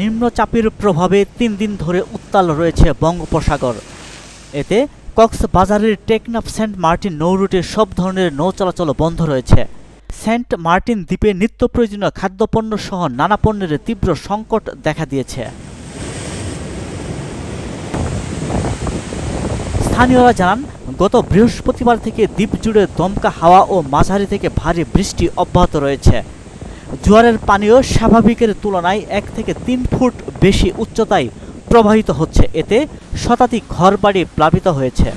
নিম্নচাপের প্রভাবে তিন দিন ধরে উত্তাল রয়েছে বঙ্গোপসাগর। এতে কক্সবাজারের টেকনাফ সেন্ট মার্টিন নৌরুটে সব ধরনের নৌ চলাচল বন্ধ রয়েছে। সেন্ট মার্টিন দ্বীপে নিত্য প্রয়োজনীয় খাদ্যপণ্য সহ নানা পণ্যের তীব্র সংকট দেখা দিয়েছে। স্থানীয়রা জানান, গত বৃহস্পতিবার থেকে দ্বীপ জুড়ে দমকা হাওয়া ও মাঝারি থেকে ভারী বৃষ্টি অব্যাহত রয়েছে। জোয়ারের পানিও স্বাভাবিকের তুলনায় এক থেকে তিন ফুট বেশি উচ্চতায় প্রবাহিত হচ্ছে। এতে শতাধিক ঘরবাড়ি প্লাবিত হয়েছে।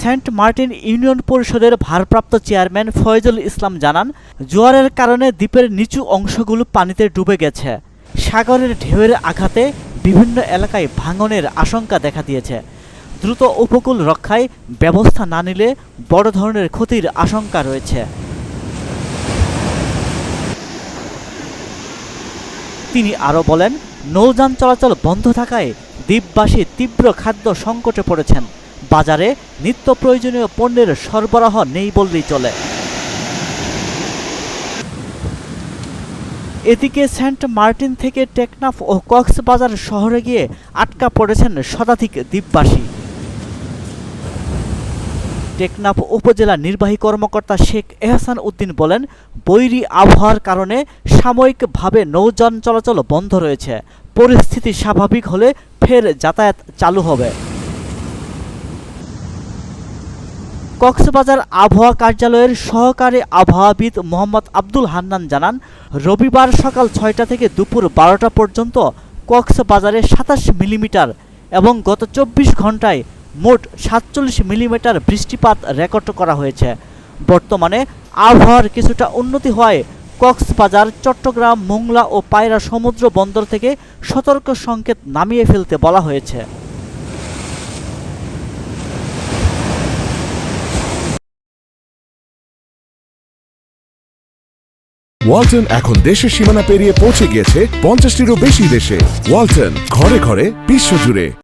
সেন্ট মার্টিন ইউনিয়ন পরিষদের ভারপ্রাপ্ত চেয়ারম্যান ফয়জুল ইসলাম জানান, জোয়ারের কারণে দ্বীপের নিচু অংশগুলো পানিতে ডুবে গেছে। সাগরের ঢেউয়ের আঘাতে বিভিন্ন এলাকায় ভাঙনের আশঙ্কা দেখা দিয়েছে। দ্রুত উপকূল রক্ষায় ব্যবস্থা না নিলে বড় ধরনের ক্ষতির আশঙ্কা রয়েছে। তিনি আরও বলেন, নৌযান চলাচল বন্ধ থাকায় দ্বীপবাসী তীব্র খাদ্য সংকটে পড়েছেন। বাজারে নিত্য প্রয়োজনীয় পণ্যের সরবরাহ নেই বললেই চলে। এদিকে সেন্ট মার্টিন থেকে টেকনাফ ও কক্সবাজার শহরে গিয়ে আটকা পড়েছেন শতাধিক দ্বীপবাসী। টেকনাফ উপজেলা নির্বাহী কর্মকর্তা শেখ এহসান উদ্দিন বলেন, বৈরী আবহাওয়ার কারণে সাময়িকভাবে নৌযান চলাচল বন্ধ রয়েছে। পরিস্থিতি স্বাভাবিক হলে ফের যাতায়াত চালু হবে। কক্সবাজার আবহাওয়া কার্যালয়ের সহকারী আবহাওয়াবিদ মোহাম্মদ আব্দুল হান্নান জানান, রবিবার সকাল ছয়টা থেকে দুপুর বারোটা পর্যন্ত কক্সবাজারে সাতাশ মিলিমিটার এবং গত চব্বিশ ঘন্টায় মোট সাতচল্লিশ মিলিমিটার বৃষ্টিপাত রেকর্ড করা হয়েছে। বর্তমানে আবহাওয়ার কিছুটা উন্নতি হওয়ায় কক্সবাজার, চট্টগ্রাম, মোংলা ও পায়রা সমুদ্র বন্দর থেকে সতর্ক সংকেত নামিয়ে ফেলতে বলা হয়েছে। ওয়ালটন এখন দেশের সীমানা পেরিয়ে পৌঁছে গিয়েছে পঞ্চাশটিরও বেশি দেশে। ওয়ালটন, ঘরে ঘরে, বিশ্বজুড়ে।